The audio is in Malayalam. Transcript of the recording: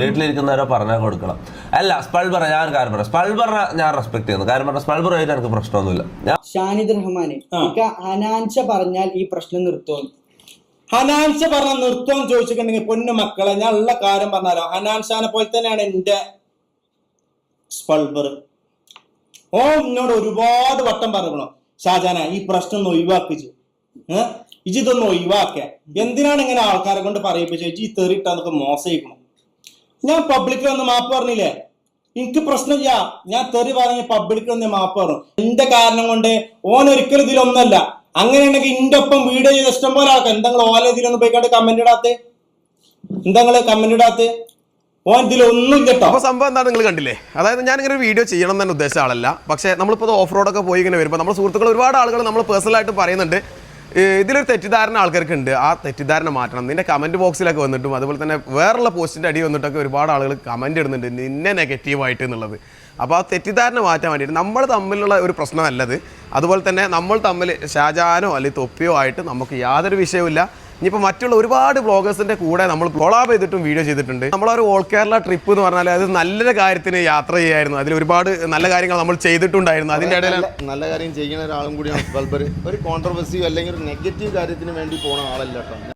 വീട്ടിലിരിക്കുന്നവരെ പറഞ്ഞാൽ കൊടുക്കണം. അല്ല സ്പൾബർ ഞാൻ ഒരു കാര്യം പറയാം. സ്പൾബർ ഞാൻ റെസ്പെക്ട് ചെയ്യുന്നു. കാര്യം പറഞ്ഞ സ്പൾബർ ആയിട്ട് എനിക്ക് പ്രശ്നമൊന്നുമില്ല. ഞാൻ ഷാനിദ് റഹ്മാനെ ഹനാൻഷ പറഞ്ഞാൽ ഈ പ്രശ്നം നിർത്തുമെന്ന് ഹനാൻഷ പറഞ്ഞ നൃത്തം ചോദിച്ചിട്ടുണ്ടെങ്കിൽ പൊന്നു മക്കളെ ഞാൻ ഉള്ള കാര്യം പറഞ്ഞാലോ? ഹനാൻഷാനെ പോലെ തന്നെയാണ് എന്റെ സ്പൾബർ ഓ എന്നോട് ഒരുപാട് വട്ടം പറഞ്ഞു ഷാജാന ഈ പ്രശ്നം ഒന്ന് ഒഴിവാക്കിച്ചു ഏഹ് ഇജിതൊന്ന് ഒഴിവാക്ക. എന്തിനാണ് ഇങ്ങനെ ആൾക്കാരെ കൊണ്ട് പറയിപ്പിച്ചു ഇജി ഈ തെറിയിട്ടാന്നൊക്കെ മോശയിക്കണം ഞാൻ പബ്ലിക്കിൽ ഒന്ന് മാപ്പ് പറഞ്ഞില്ലേ? എനിക്ക് പ്രശ്നമില്ല. ഞാൻ തെറി പറഞ്ഞ പബ്ലിക്കിൽ ഒന്ന് മാപ്പ് പറഞ്ഞു. എന്റെ കാരണം കൊണ്ട് ഓൻ ഒരിക്കലും ഇതിലൊന്നല്ല. അങ്ങനെയാണെങ്കിൽ എന്റെ ഒപ്പം വീഡിയോ ചെയ്ത് ഇഷ്ടം പോലെ ആൾക്കാർ. എന്താ ഓല ഇതിലൊന്നും പോയിക്കാണ്ട് കമന്റ് ഇടാത്ത? എന്താ കമന്റ് ഇടാത്തെ? അപ്പോൾ സംഭവം എന്താണ് നിങ്ങൾ കണ്ടില്ലേ? അതായത് ഞാൻ ഇങ്ങനെ ഒരു വീഡിയോ ചെയ്യണം എന്ന് ഉദ്ദേശിച്ച ആളല്ല. പക്ഷേ നമ്മളിപ്പോൾ ഓഫ് റോഡൊക്കെ പോയി ഇങ്ങനെ വരുമ്പോൾ നമ്മുടെ സുഹൃത്തുക്കൾ ഒരുപാട് ആളുകൾ നമ്മൾ പേഴ്സണലായിട്ട് പറയുന്നുണ്ട്. ഇതിലൊരു തെറ്റിദ്ധാരണ ആൾക്കാർക്ക് ഉണ്ട് ആ തെറ്റിദ്ധാരണ മാറ്റണം. നിന്റെ കമന്റ് ബോക്സിലൊക്കെ വന്നിട്ടും അതുപോലെ തന്നെ വേറുള്ള പോസ്റ്റിന്റെ അടി വന്നിട്ടൊക്കെ ഒരുപാട് ആളുകൾ കമന്റ് ഇടുന്നുണ്ട്. നിന്നെ നെഗറ്റീവായിട്ട് എന്നുള്ളത്. അപ്പോൾ ആ തെറ്റിദ്ധാരണ മാറ്റാൻ വേണ്ടിയിട്ട് നമ്മൾ തമ്മിലുള്ള ഒരു പ്രശ്നമല്ലത്. അതുപോലെ തന്നെ നമ്മൾ തമ്മിൽ ഷാജാനോ അല്ലെങ്കിൽ തൊപ്പിയോ ആയിട്ട് നമുക്ക് യാതൊരു വിഷയവുമില്ല. ഇനിയിപ്പോൾ മറ്റുള്ള ഒരുപാട് ബ്ലോഗേഴ്സിന്റെ കൂടെ നമ്മൾ കൊളാബ് ചെയ്തിട്ടും വീഡിയോ ചെയ്തിട്ടുണ്ട്. നമ്മളൊരു ഓൾ കേരള ട്രിപ്പ് എന്ന് പറഞ്ഞാൽ അത് നല്ല കാര്യത്തിന് യാത്ര ചെയ്യായിരുന്നു. അതിൽ ഒരുപാട് നല്ല കാര്യങ്ങൾ നമ്മൾ ചെയ്തിട്ടുണ്ടായിരുന്നു. അതിന്റെ ഇടയിൽ നല്ല- നല്ല കാര്യം ചെയ്യുന്ന ഒരാളും കൂടിയാണ് ബൽബർ ഒരു കോൺട്രവേഴ്സിയോ അല്ലെങ്കിൽ ഒരു നെഗറ്റീവ് കാര്യത്തിന് വേണ്ടി പോണ ആളല്ല കേട്ടോ.